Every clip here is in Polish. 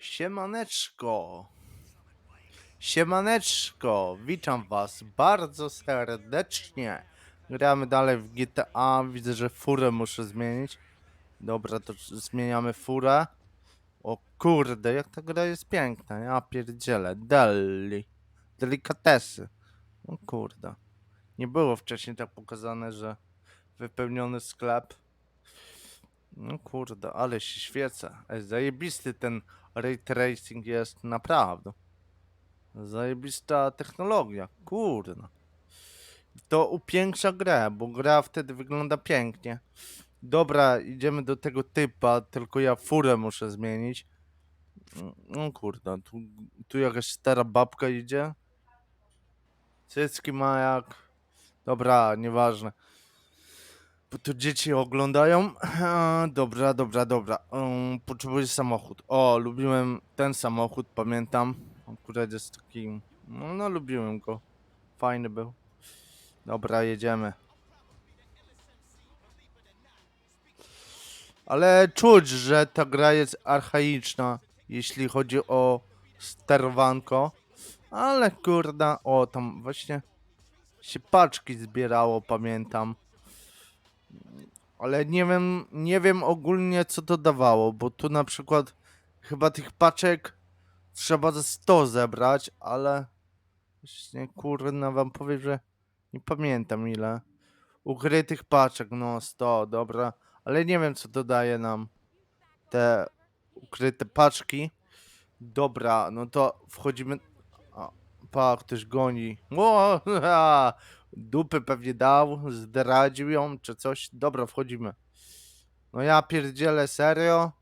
Siemaneczko. Siemaneczko, witam was bardzo serdecznie. Gramy dalej w GTA, widzę, że furę muszę zmienić. Dobra, to zmieniamy furę. O kurde, jak ta gra jest piękna, ja pierdzielę. Deli. Delikatesy. O kurde. Nie było wcześniej tak pokazane, że wypełniony sklep. No kurde, ale się świecę. Ej, zajebisty ten ray tracing jest naprawdę. Zajebista technologia, kurde. To upiększa grę, bo gra wtedy wygląda pięknie. Dobra, idziemy do tego typa, tylko ja furę muszę zmienić. No kurde, tu, tu jakaś stara babka idzie. Cycki ma jak... Dobra, nieważne. Bo dzieci oglądają. Dobra, dobra, dobra. Um, potrzebuję samochód. O, lubiłem ten samochód, pamiętam. Akurat jest taki... No, no, lubiłem go. Fajny był. Dobra, jedziemy. Ale czuć, że ta gra jest archaiczna, jeśli chodzi o sterowanko. Ale kurda, o tam właśnie się paczki zbierało, pamiętam. Ale nie wiem, nie wiem ogólnie co to dawało, bo tu na przykład chyba tych paczek trzeba ze 100 zebrać, ale właśnie kurna wam powiem, że nie pamiętam ile. Ukrytych paczek, no 100, dobra, ale nie wiem co to daje nam te ukryte paczki. Dobra, no to wchodzimy. A, pa, ktoś goni. O, dupy pewnie dał, zdradził ją, czy coś. Dobra, wchodzimy. No ja pierdzielę, serio?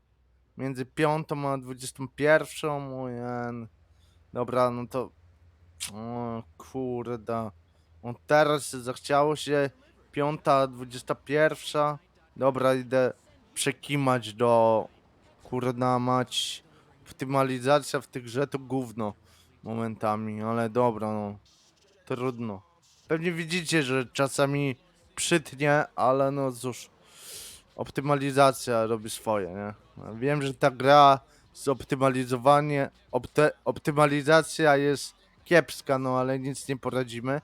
Między piątą a dwudziestą pierwszą? Ojen. Dobra, no to... O, kurde. No teraz zachciało się piąta, dwudziesta pierwsza. Dobra, idę przekimać do... Kurna mać... Optymalizacja w tej grze gówno momentami, ale dobra, no. Trudno. Pewnie widzicie, że czasami przytnie, ale no cóż. Optymalizacja robi swoje, nie? Wiem, że ta gra zoptymalizowanie, opte, optymalizacja jest kiepska, no ale nic nie poradzimy.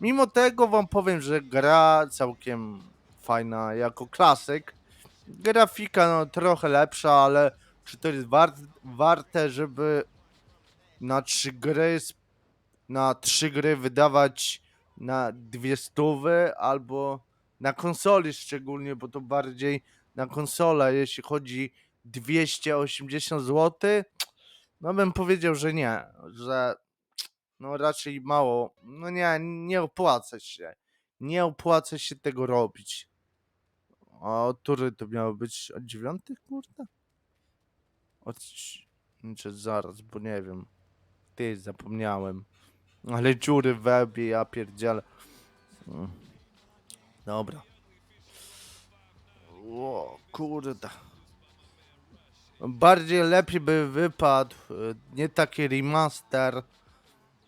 Mimo tego wam powiem, że gra całkiem fajna jako klasyk. Grafika no trochę lepsza, ale czy to jest wart, warte, żeby na trzy gry na trzy gry wydawać na dwie stówy albo na konsoli szczególnie, bo to bardziej na konsolę, jeśli chodzi 280 zł, no bym powiedział, że nie, że no raczej mało, no nie, nie opłaca się, nie opłaca się tego robić. Od który to miało być? Od dziewiątych, kurde? Od... Czy zaraz, bo nie wiem. Ty, zapomniałem. Ale dziury w łebie, ja pierdzielę. Mm. Dobra. O, kurde. Bardziej lepiej by wypadł y, nie taki remaster,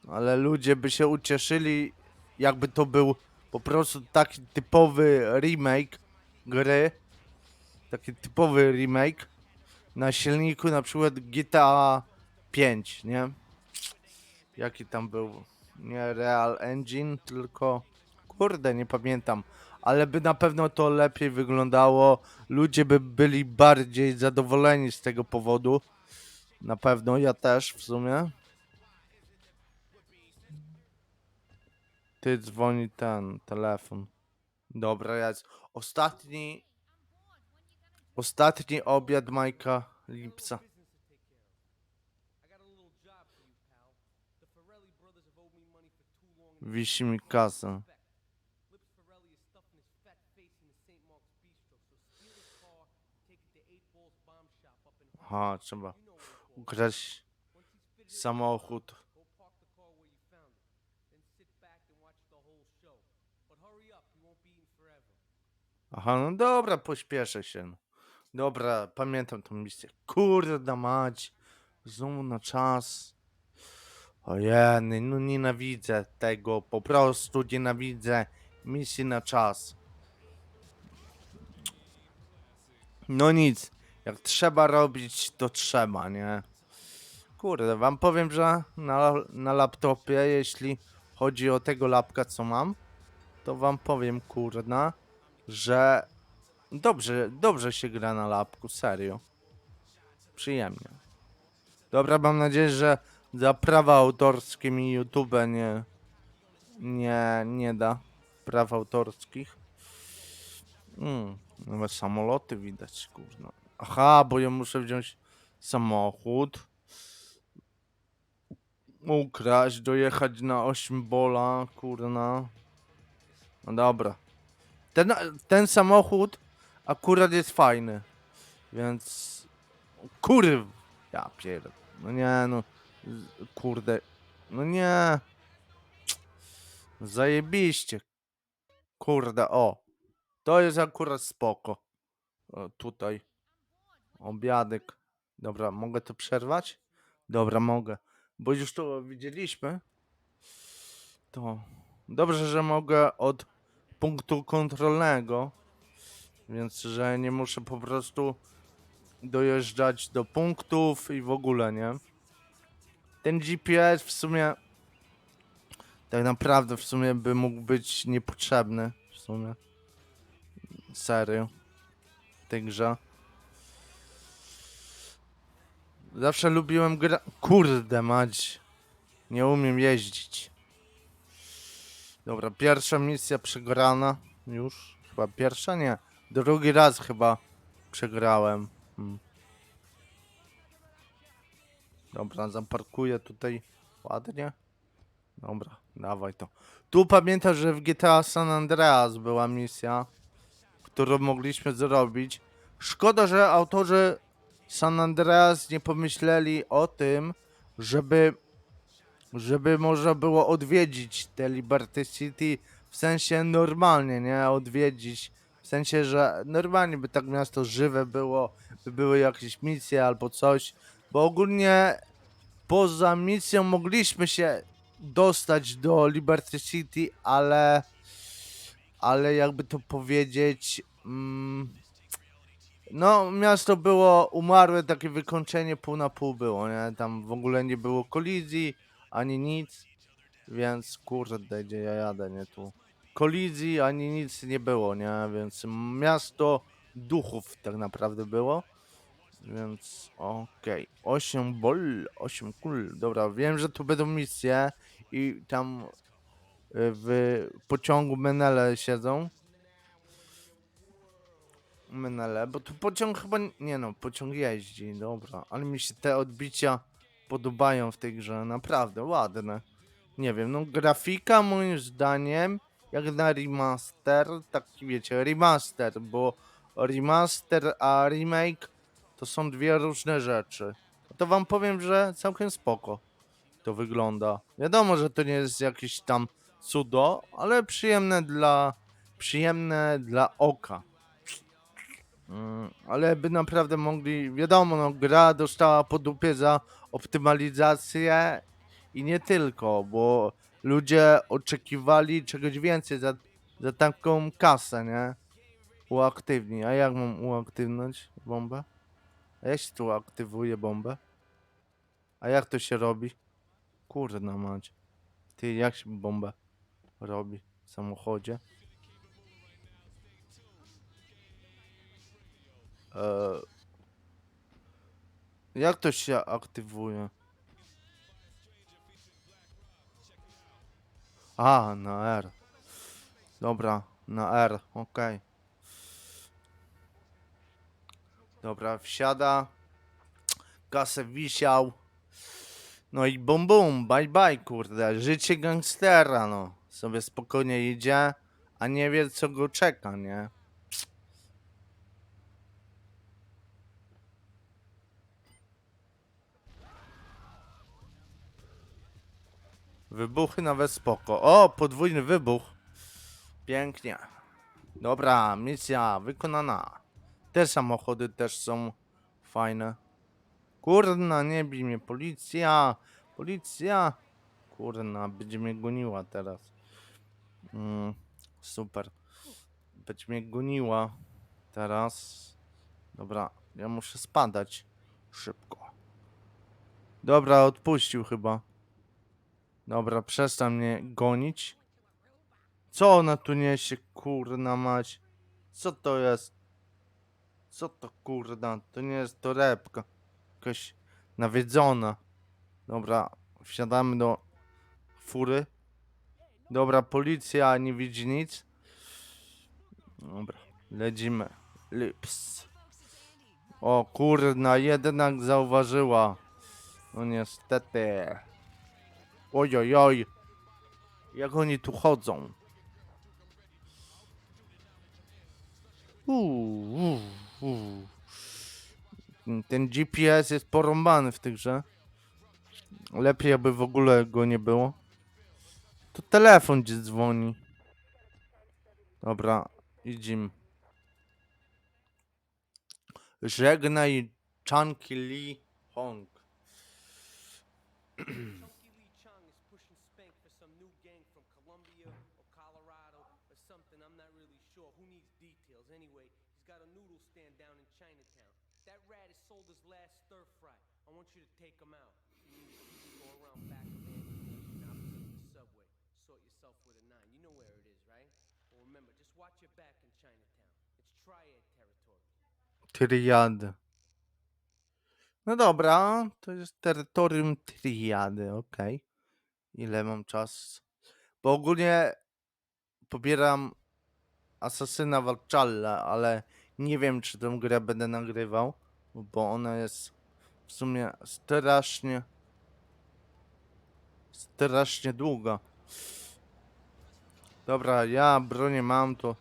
ale ludzie by się ucieszyli, jakby to był po prostu taki typowy remake gry. Taki typowy remake na silniku na przykład GTA 5, nie? Jaki tam był? Nie Real Engine, tylko kurde, nie pamiętam. Ale by na pewno to lepiej wyglądało. Ludzie by byli bardziej zadowoleni z tego powodu. Na pewno, ja też w sumie. Ty dzwoni ten telefon. Dobra, jest. Ostatni. Ostatni obiad Majka Lipca. Up in Harlem. Aha, trzeba ukraść samochód. Aha, no dobra, pośpieszę się. Dobra, pamiętam tą misję. Kurde mać. Znowu na czas. Ojej, no nienawidzę tego. Po prostu nienawidzę misji na czas. No nic. jak trzeba robić, to trzeba, nie? Kurde, wam powiem, że na, na laptopie, jeśli chodzi o tego lapka, co mam, to wam powiem, kurna, że dobrze, dobrze się gra na lapku, serio. Przyjemnie. Dobra, mam nadzieję, że za prawa autorskie mi YouTube nie, nie, nie da praw autorskich. Mm, nowe samoloty widać, kurna. Aha, bo ja muszę wziąć samochód. Ukraść, dojechać na 8 bola, kurna. No dobra. Ten, ten samochód akurat jest fajny. Więc... Kurw! Ja pierd... No nie, no... Kurde... No nie... Zajebiście. Kurde, o. To jest akurat spoko. O, tutaj. Obiadek. Dobra, mogę to przerwać? Dobra, mogę. Bo już to widzieliśmy. To dobrze, że mogę od punktu kontrolnego. Więc, że nie muszę po prostu dojeżdżać do punktów i w ogóle, nie? Ten GPS w sumie tak naprawdę w sumie by mógł być niepotrzebny. W sumie. Serio. Grze. Zawsze lubiłem gra... Kurde mać. Nie umiem jeździć. Dobra, pierwsza misja przegrana. Już? Chyba pierwsza? Nie. Drugi raz chyba przegrałem. Hmm. Dobra, zaparkuję tutaj ładnie. Dobra, dawaj to. Tu pamiętam, że w GTA San Andreas była misja, którą mogliśmy zrobić. Szkoda, że autorzy San Andreas nie pomyśleli o tym, żeby żeby można było odwiedzić te Liberty City w sensie normalnie, nie? Odwiedzić. W sensie, że normalnie by tak miasto żywe było, by były jakieś misje albo coś. Bo ogólnie poza misją mogliśmy się dostać do Liberty City, ale ale jakby to powiedzieć mm, no miasto było umarłe, takie wykończenie pół na pół było, nie? Tam w ogóle nie było kolizji, ani nic, więc kurde, gdzie ja jadę, nie tu. Kolizji ani nic nie było, nie? Więc miasto duchów tak naprawdę było. Więc okej. 8 bol, 8 kul. Dobra, wiem, że tu będą misje i tam y, w pociągu Menele siedzą. Menele, bo tu pociąg chyba... Nie no, pociąg jeździ, dobra. Ale mi się te odbicia podobają w tej grze, naprawdę ładne. Nie wiem, no grafika moim zdaniem, jak na remaster, taki wiecie, remaster, bo remaster a remake to są dwie różne rzeczy. To wam powiem, że całkiem spoko to wygląda. Wiadomo, że to nie jest jakieś tam cudo, ale przyjemne dla przyjemne dla oka. Mm, ale by naprawdę mogli, wiadomo, no, gra dostała po dupie za optymalizację i nie tylko, bo ludzie oczekiwali czegoś więcej za, za taką kasę, nie? Uaktywnij. A jak mam uaktywnąć bombę? A jak się tu aktywuje bombę? A jak to się robi? Kurde na mać. Ty, jak się bombę robi w samochodzie? Eee, jak to się aktywuje? A, na R. Dobra, na R, okej. Dobra, wsiada. Kasę wisiał. No i bum bum, bye bye, kurde. Życie gangstera, no. Sobie spokojnie idzie, a nie wie co go czeka, nie? Wybuchy nawet spoko. O, podwójny wybuch. Pięknie. Dobra, misja wykonana. Te samochody też są fajne. Kurna, nie bij mnie, policja! Policja! Kurna, będzie mnie goniła teraz. Mm, super. Będzie mnie goniła teraz. Dobra, Ja muszę spadać. Szybko. Dobra, odpuścił chyba. Dobra, przestań mnie gonić. Co ona tu niesie, kurna mać? Co to jest? Co to kurna? To nie jest torebka. Jakaś nawiedzona. Dobra, wsiadamy do fury. Dobra, policja nie widzi nic. Dobra, lecimy. Lips. O kurna, jednak zauważyła. No niestety. Oj, oj, oj. Jak oni tu chodzą? Uuu, Ten GPS jest porąbany w tych grze. Lepiej, aby w ogóle go nie było. To telefon gdzie dzwoni. Dobra, idziemy. Żegnaj Chunky Lee Hong. Triady. No dobra, to jest terytorium triady, okej. Ile mam czas? Bo ogólnie pobieram Asasyna Valhalla, ale nie wiem, czy tę grę będę nagrywał, bo ona jest w sumie strasznie strasznie długa. Dobra, ja bronię mam, to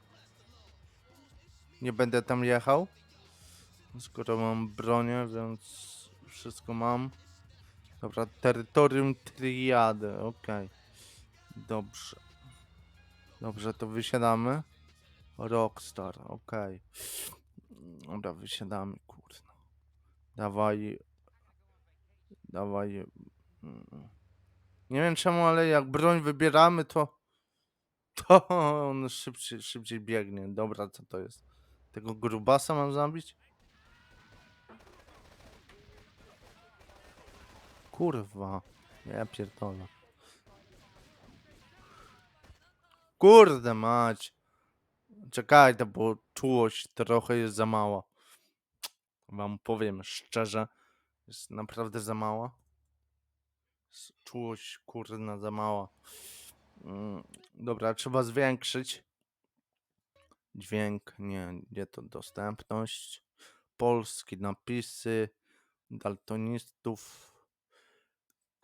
nie będę tam jechał. Skoro mam bronię, więc wszystko mam. Dobra, terytorium triady, okej. Dobrze. Dobrze, to wysiadamy. Rockstar, okej. Dobra, wysiadamy, kurno. Dawaj. Dawaj. Nie wiem czemu, ale jak broń wybieramy, to. To on szybciej, szybciej biegnie. Dobra, co to jest? Tego grubasa mam zabić? Kurwa. Ja pierdolę. Kurde mać. Czekaj, to bo czułość trochę jest za mała. Wam powiem szczerze. Jest naprawdę za mała. Czułość kurna za mała. Mm, Dobra, trzeba zwiększyć. Dźwięk, nie, nie to dostępność. Polskie napisy. Daltonistów.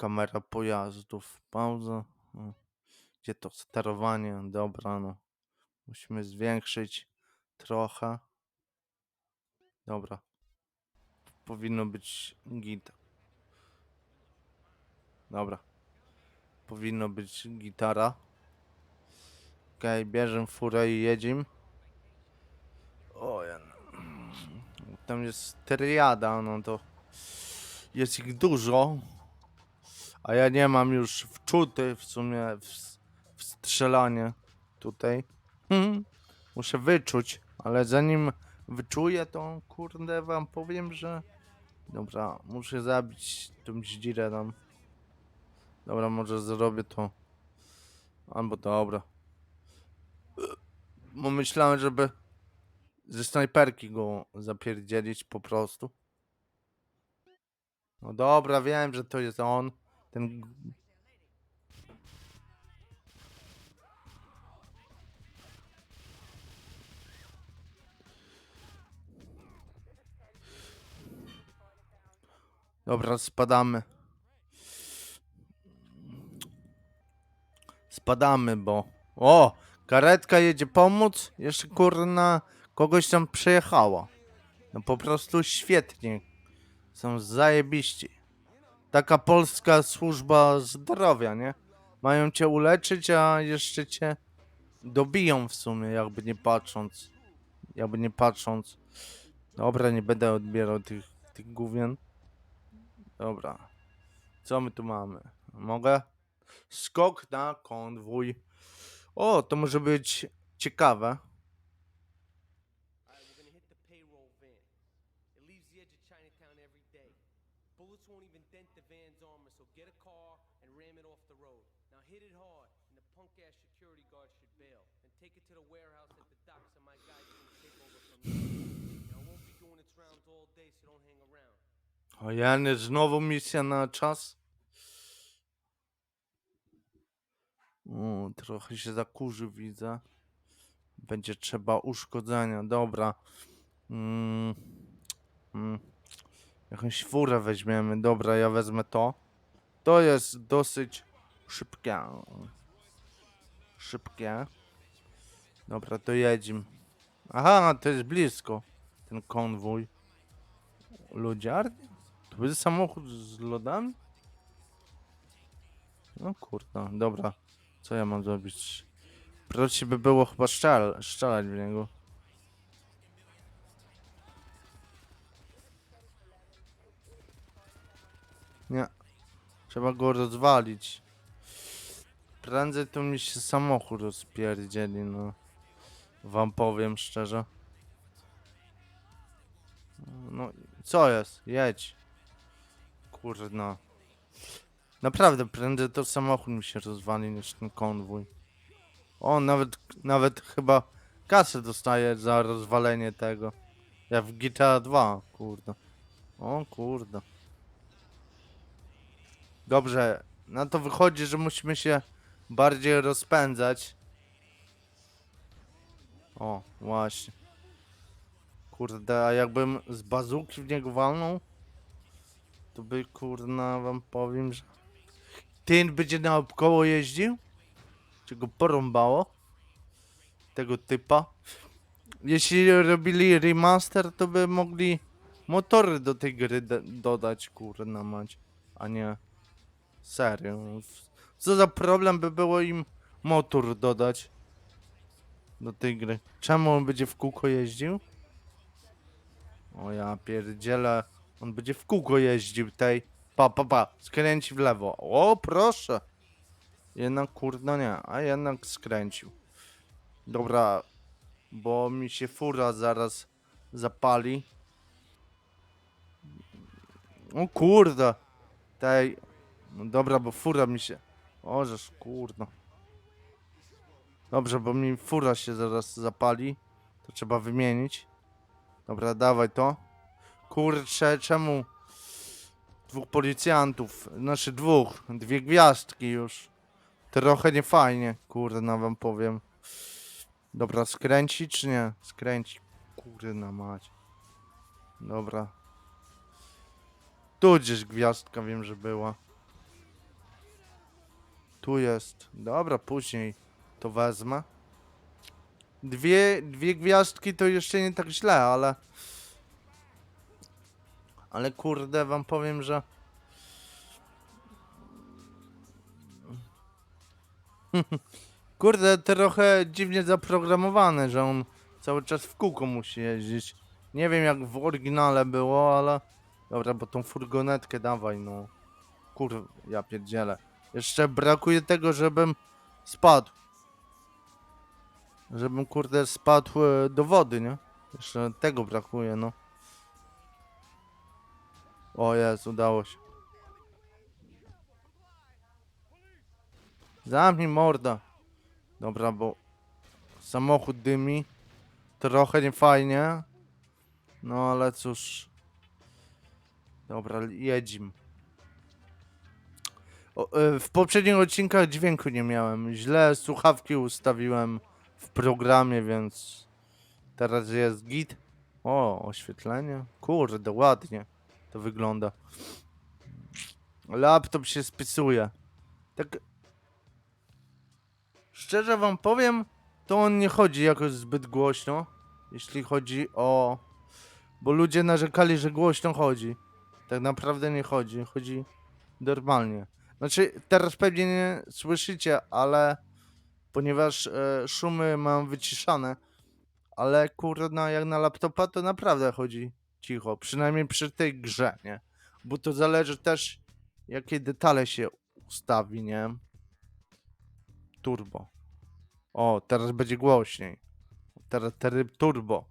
Kamera pojazdów. Pauza. O, Gdzie to sterowanie? Dobra, no. Musimy zwiększyć trochę. Dobra. Powinno być git. Dobra. Powinno być gitara. Okej, bierzemy furę i jedziemy. O, ja... Tam jest triada, no to jest ich dużo. A ja nie mam już wczuty w sumie w, w strzelanie tutaj. Hmm. Muszę wyczuć, ale zanim wyczuję, to kurde wam powiem, że... Dobra, muszę zabić tą dzirę tam. Dobra, może zrobię to. Albo dobra. Bo myślałem, żeby ze snajperki go zapierdzielić po prostu. No dobra, wiem, że to jest on. Ten... Dobra, spadamy. Spadamy, bo... O! Karetka jedzie pomóc. Jeszcze kurna kogoś tam przejechała. No po prostu świetnie. Są zajebiści. Taka polska służba zdrowia, nie? Mają cię uleczyć, a jeszcze cię dobiją w sumie, jakby nie patrząc. Jakby nie patrząc. Dobra, nie będę odbierał tych, tych gówien. Dobra. Co my tu mamy? Mogę? Skok na konwój. O, to może być ciekawe. O Jany, znowu misja na czas. O, trochę się zakurzy, widzę. Będzie trzeba uszkodzenia, dobra. Mm, mm. Jakąś furę weźmiemy, dobra, ja wezmę to. To jest dosyć szybkie. Szybkie. Dobra, to jedzimy. Aha, to jest blisko. Ten konwój. Ludziarnia? To będzie samochód z lodami? No kurde, dobra. Co ja mam zrobić? Prościej by było chyba szczel strzelać w niego. Nie. Trzeba go rozwalić. Prędzej to mi się samochód rozpierdzieli, no. Wam powiem szczerze. No, co jest? Jedź. Kurna. Naprawdę, prędzej to samochód mi się rozwali niż ten konwój. O, nawet, nawet chyba kasę dostaję za rozwalenie tego. Jak w GTA 2, kurde. O kurde. Dobrze, na to wychodzi, że musimy się bardziej rozpędzać. O, właśnie. Kurde, a jakbym z bazuki w niego walnął, to by kurna wam powiem, że ten będzie naokoło jeździł? Czy go porąbało? Tego typa? Jeśli robili remaster, to by mogli motory do tej gry dodać, kurna mać, a nie serio. Co za problem by było im motor dodać do tej gry? Czemu on będzie w kółko jeździł? O ja pierdzielę. On będzie w kółko jeździł tej. Pa, pa, pa. Skręci w lewo. O, proszę. Jednak kurno nie, a jednak skręcił. Dobra, bo mi się fura zaraz zapali. O kurde. Tej. No dobra, bo fura mi się. O, żeż kurno. Dobrze, bo mi fura się zaraz zapali. To trzeba wymienić. Dobra, dawaj to. Kurczę, czemu dwóch policjantów, znaczy dwóch, dwie gwiazdki już. Trochę nie fajnie, kurde, no wam powiem. Dobra, skręci czy nie? Skręci. Kurde na mać. Dobra. Tu gdzieś gwiazdka wiem, że była. Tu jest. Dobra, później to wezmę. Dwie, dwie gwiazdki to jeszcze nie tak źle, ale... Ale kurde, wam powiem, że... Kurde, trochę dziwnie zaprogramowane, że on cały czas w kółko musi jeździć. Nie wiem jak w oryginale było, ale... Dobra, bo tą furgonetkę dawaj, no. Kur... ja pierdzielę. Jeszcze brakuje tego, żebym spadł. Żebym kurde spadł e, do wody, nie? Jeszcze tego brakuje, no. O jest, udało się. Zamknij morda. Dobra, bo samochód dymi. Trochę nie fajnie. No ale cóż. Dobra, jedzim. E, w poprzednich odcinkach dźwięku nie miałem. Źle słuchawki ustawiłem w programie, więc teraz jest git. O, oświetlenie. Kurde, ładnie to wygląda. Laptop się spisuje. Tak. Szczerze wam powiem, to on nie chodzi jakoś zbyt głośno. Jeśli chodzi o. Bo ludzie narzekali, że głośno chodzi. Tak naprawdę nie chodzi. Chodzi normalnie. Znaczy, teraz pewnie nie słyszycie, ale ponieważ e, szumy mam wyciszane, ale kurna, jak na laptopa, to naprawdę chodzi cicho. Przynajmniej przy tej grze, nie? Bo to zależy też, jakie detale się ustawi, nie? Turbo. O, teraz będzie głośniej. Teraz tryb turbo.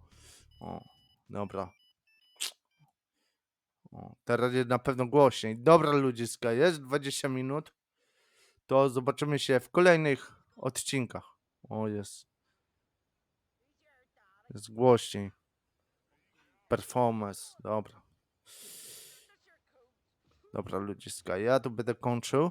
O, dobra. O, teraz jest na pewno głośniej. Dobra, ludziska, jest 20 minut. To zobaczymy się w kolejnych odcinkach. O, jest. Jest głośniej. Performance, dobra. Dobra, ludziska, ja tu będę kończył.